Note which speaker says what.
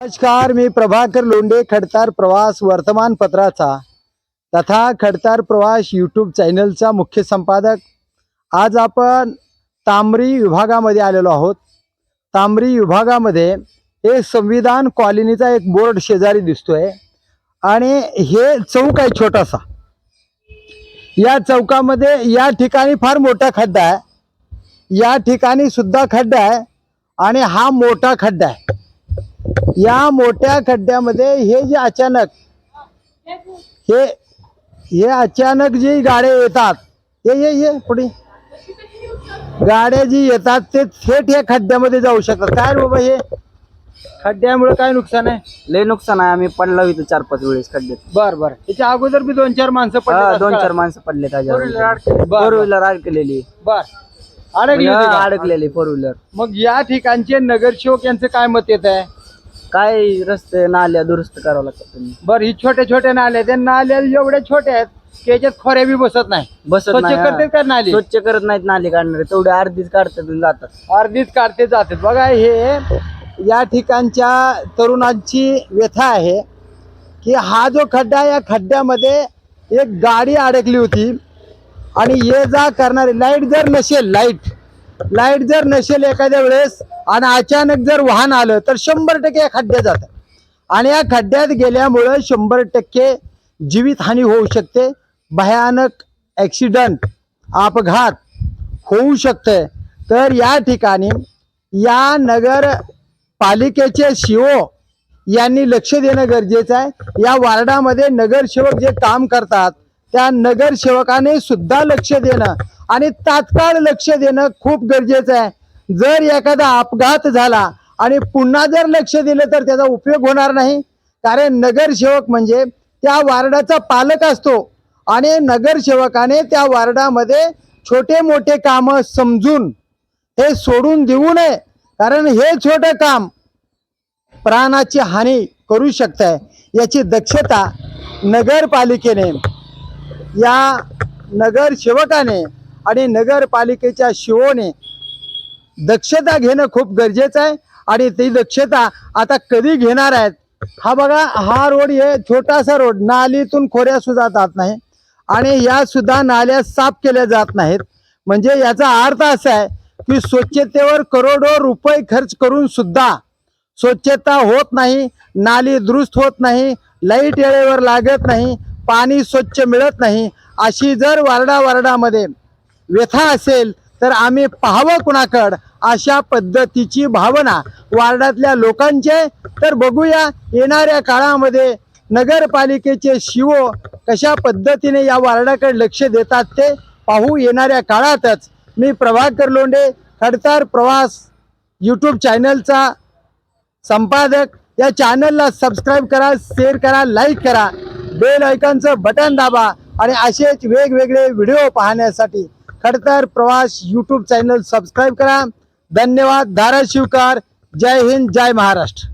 Speaker 1: नमस्कार मी प्रभाकर लोंडे खडतार प्रवास वर्तमानपत्राचा तथा खडतार प्रवास यूट्यूब चॅनलचा मुख्य संपादक. आज आपण तांबरी विभागामध्ये आलेलो आहोत. तांबरी विभागामध्ये हे संविधान कॉलनीचा एक बोर्ड शेजारी दिसतोय आणि हे चौक आहे छोटासा. या चौकामध्ये या ठिकाणी फार मोठा खड्डा आहे. या ठिकाणी सुद्धा खड्डा आहे आणि हा मोठा खड्डा आहे. या मोठ्या खड्ड्यामध्ये हे जे अचानक हे हे अचानक जी गाड्या येतात ये ये ये पुढे. गाड्या जी येतात ते थेट या खड्ड्यामध्ये जाऊ शकतात. काय रे बाबा हे? खड्ड्यामुळे काय नुकसान आहे?
Speaker 2: लय नुकसान आहे. आम्ही पडलो इथं चार पाच वेळेस खड्ड्यात.
Speaker 1: बर बर. याच्या अगोदर बी दोन चार माणसं
Speaker 2: हा,
Speaker 1: पडले
Speaker 2: दोन चार माणसं पडले
Speaker 1: बर,
Speaker 2: फोर
Speaker 1: बर.
Speaker 2: व्हीलर अडकलेली.
Speaker 1: बर. अडकली
Speaker 2: हा,
Speaker 1: होती का?
Speaker 2: अडकलेली फोर व्हीलर
Speaker 1: मग या ठिकाणचे नगरसेवक यांचं काय मत येत आहे?
Speaker 2: काय रस्ते नाल्या दुरुस्त करावं लागतात तुम्ही?
Speaker 1: बर ही छोट्या छोट्या नाल्या त्या नाल्या एवढ्या छोट्या आहेत की याच्यात खोऱ्या बी बसत नाही.
Speaker 2: बसत
Speaker 1: स्वच्छ
Speaker 2: नाही
Speaker 1: करते. का नाली?
Speaker 2: स्वच्छ करत नाहीत नाली काढणारे. तेवढे अर्धीच काढतात आणि जातात.
Speaker 1: अर्धीच काढते जातात. बघा हे या ठिकाणच्या तरुणांची व्यथा आहे की हा जो खड्डा आहे, या खड्ड्यामध्ये एक गाडी अडकली होती आणि ये जा करणारी लाइट जर नसेल लाइट लाइट जर नसेल एखाद्या वेळेस आणि अचानक जर वाहन आलं तर शंभर टक्के या खड्ड्यात जातं. आणि या खड्ड्यात गेल्यामुळं शंभर टक्के जीवितहानी होऊ शकते. भयानक ॲक्सिडंट अपघात होऊ शकते. तर या ठिकाणी या नगर पालिकेचे शिओ यांनी लक्ष देणं गरजेचं आहे. या वार्डामध्ये नगरसेवक जे काम करतात त्या नगरसेवकाने सुद्धा लक्ष देणं आणि तात्काळ लक्ष देणं खूप गरजेचं आहे. जर एखादा अपघात झाला आणि पुन्हा जर लक्ष दिलं तर त्याचा उपयोग होणार नाही. कारण नगरसेवक म्हणजे त्या वार्डाचा पालक असतो आणि नगरसेवकाने त्या वार्डामध्ये छोटे मोठे कामं समजून हे सोडून देऊ नये. कारण हे छोटं काम प्राणाची हानी करू शकत आहे याची दक्षता नगरपालिकेने या नगरसेवकाने आणि नगरपालिकेच्या शिवोने दक्षता घेणं खूप गरजेचं आहे. आणि ती दक्षता आता कधी घेणार आहेत? हा बघा हा रोड हे छोटासा रोड नालीतून खोऱ्या सुद्धा जात नाही आणि या सुद्धा नाल्या साफ केल्या जात नाहीत. म्हणजे याचा अर्थ असा आहे की स्वच्छतेवर करोडो रुपये खर्च करून सुद्धा स्वच्छता होत नाही नाली दुरुस्त होत नाही लाइट वेळेवर लागत नाही पाणी स्वच्छ मिळत नाही. अशी जर वारडा वारडामध्ये व्यथा असेल तर आम्ही पाहावं कुणाकड अशा पद्धतीची भावना वार्डातल्या लोकांचे. तर बघूया येणाऱ्या काळामध्ये नगरपालिकेचे शिवो कशा पद्धतीने या वार्डाकडे लक्ष देतात ते पाहू येणाऱ्या काळातच. मी प्रभाकर लोंडे खडतार प्रवास यूट्यूब चॅनलचा संपादक. या चॅनलला सबस्क्राईब करा शेअर करा लाईक करा. बेल ऐकॉनचं बटन दाबा आणि असेच वेगवेगळे व्हिडिओ पाहण्यासाठी खडतर प्रवास यूट्यूब चॅनल सबस्क्राईब करा। धन्यवाद धाराशिवकार जय हिंद जय महाराष्ट्र।